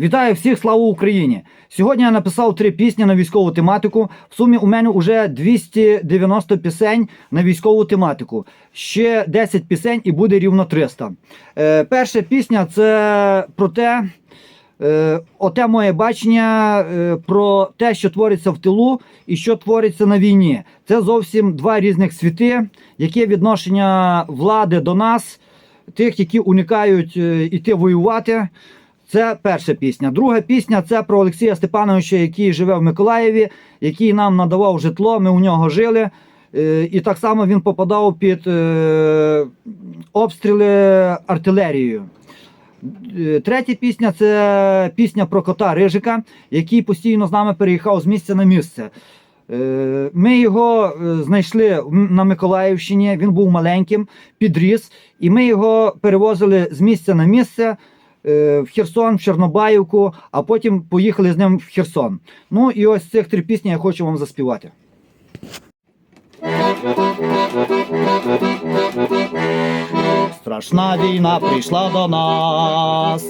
Вітаю всіх, слава Україні! Сьогодні я написав три пісні на військову тематику. В сумі у мене вже 290 пісень на військову тематику. Ще 10 пісень і буде рівно 300. Е, перша пісня це про те, е, оте моє бачення е, про те, що твориться в тилу і що твориться на війні. Це зовсім два різних світи, яке відношення влади до нас, тих, які уникають е, іти воювати. Це перша пісня. Друга пісня це про Олексія Степановича, який живе в Миколаєві, який нам надавав житло. Ми у нього жили. Е, І так само він попадав під е, обстріли артилерією. Е, Третя пісня це пісня про кота Рижика, який постійно з нами переїхав з місця на місце. Ми його знайшли на Миколаївщині. Він був маленьким, підріс, і ми його перевозили з місця на місце в Херсон, в Чорнобаївку, а потім поїхали з ним в Херсон. Ну і ось цих три пісні я хочу вам заспівати. Страшна війна прийшла до нас,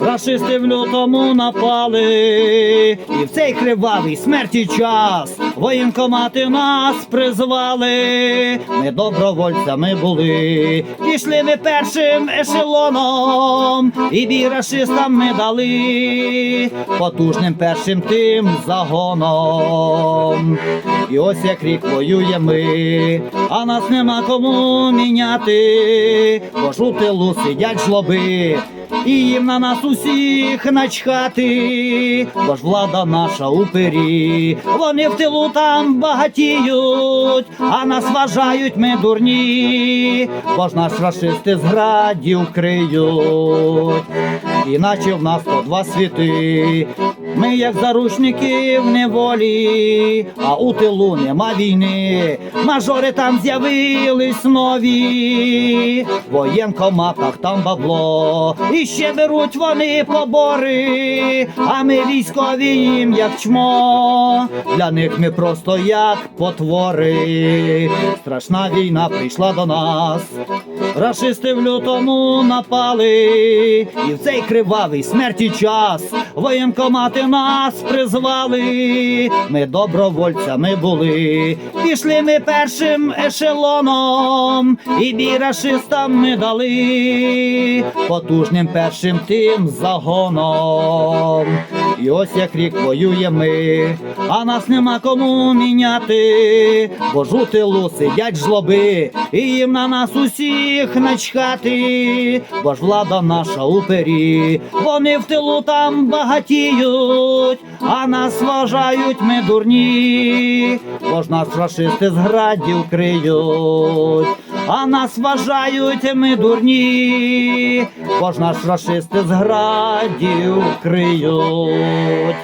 рашисти в лютому напали, і в цей кривавий смерті час воєнкомати нас призвали. Ми добровольцями були, пішли ми першим ешелоном, і бій рашистам ми дали потужним першим тим загоном. І ось як рік воює ми, а нас нема кому міняти, бо тилу сидять жлоби, і їм на нас усіх начхати, бо ж влада наша у пері, вони в тилу там багатіють, а нас вважають ми дурні, бо ж нас рашисти з градів криють, іначе в нас то два світи. Ми як заручники в неволі, а у тилу нема війни. Мажори там з'явились нові, в воєнкоматах там бабло, і ще беруть вони побори, а ми військові їм як чмо. Для них ми просто як потвори. Страшна війна прийшла до нас. Рашисти в лютому напали, і в цей кривавий смерті час воєнкомати нас призвали. Ми добровольцями були, пішли ми першим ешелоном, і бій рашистам ми дали потужним першим тим загоном. І ось як рік воює ми, а нас нема кому міняти, бо ж у тилу сидять жлоби, і їм на нас усіх начхати, бо ж влада наша у пері, вони в тилу там багатіють, а нас вважають ми дурні, бо ж нас фашисти з градів криють, а нас вважають ми дурні, бо ж нас фашисти з градів криють.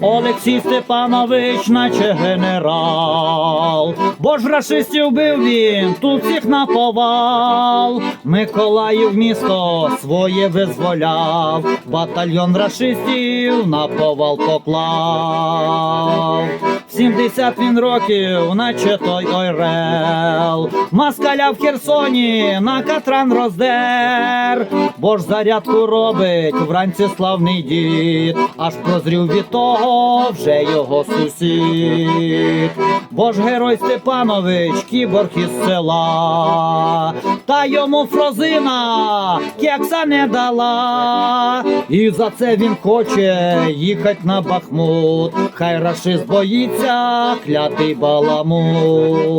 Олексій Степанович, наче генерал, бо ж рашистів бив він, тут всіх наповал. Миколаїв місто своє визволяв, батальйон рашистів наповал поклав. В 70 він років, наче той Ойрел. Маскаля в Херсоні на катран роздер, бо ж зарядку робить вранці славний дід, аж прозрів від того вже його сусід. Бо ж герой Степанович, кіборг із села, та йому фрозина кекса не дала. І за це він хоче їхать на Бахмут. Хай рашист боїться, клятий баламут.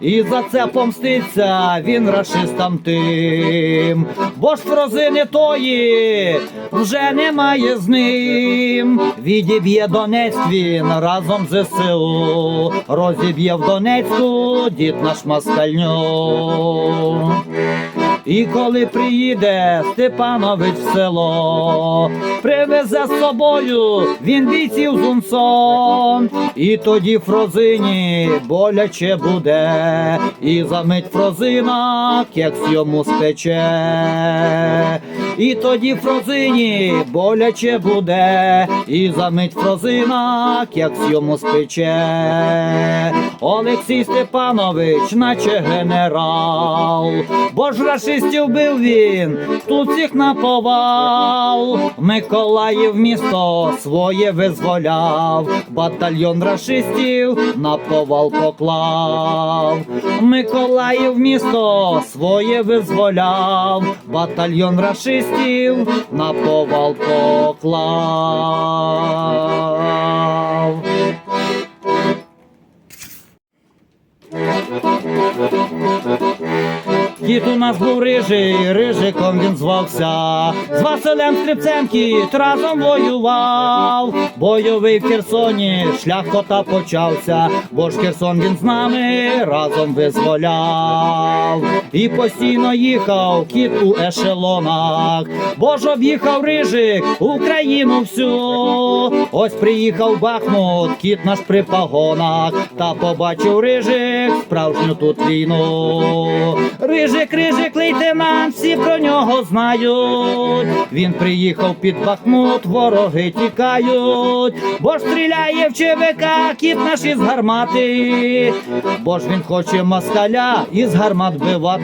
І за це помститься він рашистам тим. Бо ж фрозини тої вже немає з ним. Відіб'є Донецьк він разом з ЗСУ. Розіб'є в Донецьку дід наш москальню. І коли приїде Степанович в село, привезе з собою він бійців з і тоді фрозині боляче буде, і замить фрозина кекс йому спече. І тоді Фрозині боляче буде, і замить Фрозина, як йому спече. Олексій Степанович, наче генерал, бо ж рашистів бив він, тут всіх наповал. Миколаїв місто своє визволяв, батальйон рашистів на повал поклав. Миколаїв місто своє визволяв, батальйон рашистів на повал поклав. Кіт у нас був рижий, рижиком він звався. З Василем Скрипцем кіт разом воював. Бойовий в Херсоні, шлях кота почався, бо ж Херсон він з нами разом визволяв. І постійно їхав кіт у ешелонах, бо ж об'їхав рижик Україну всю. Ось приїхав Бахмут, кіт наш при погонах, та побачив рижик справжню тут війну. Рижик, рижик, лейтенант, всі про нього знають. Він приїхав під Бахмут, вороги тікають, бо ж стріляє в ЧВК, кіт наш із гармати, бо ж він хоче москаля із гармат бивати.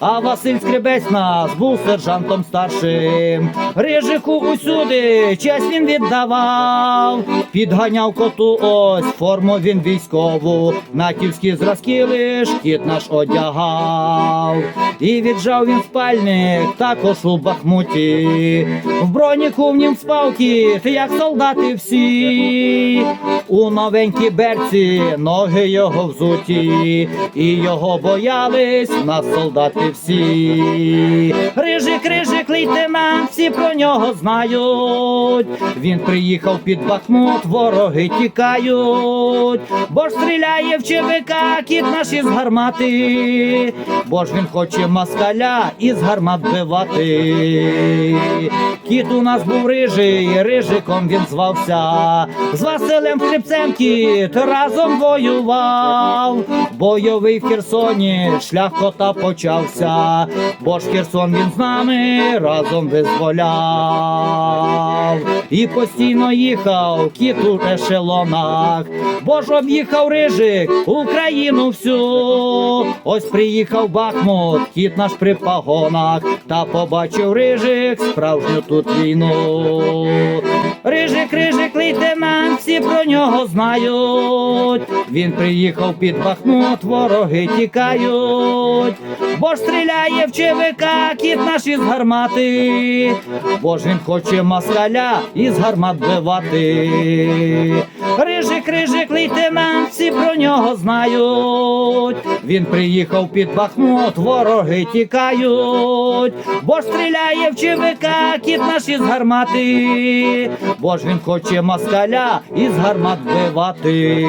А Василь Скребець нас був сержантом старшим. Рижику усюди честь він віддавав, підганяв коту ось форму він військову, натівські зразки лиш кіт наш одягав, і віджав він спальник також у Бахмуті. В броніку в нім спав кіт, як солдати всі. У новенькій берці ноги його взуті, і його боялись нас солдати всі. Рижик, рижик, лейтенант, всі про нього знають. Він приїхав під Бахмут, вороги тікають, бо ж стріляє в ЧВК, кіт наш із гармати, бо ж він хоче москаля із гармат бивати. Кіт у нас був рижий, рижиком він звався. З Василем Хребцем кіт разом воював. Бойовий в Херсоні, шлях кота почався, бо ж Херсон він з нами разом визволяв. І постійно їхав кіт у ешелонах, бо ж об'їхав рижик Україну всю. Ось приїхав Бахмут, кіт наш при погонах, та побачив рижик справжню тут війну. Рижик, рижик, лейтенант, всі про нього знають. Він приїхав під Бахмут, вороги тікають, бо ж стріляє в ЧВК, кіт наш із гармати, бо ж він хоче москаля із гармат бивати. Рижик, рижик, лейтенант, всі про нього знають. Він приїхав під Бахмут, вороги тікають, бо ж стріляє в ЧВК, кіт наш із гармати, бо ж він хоче москаля із гармат бивати.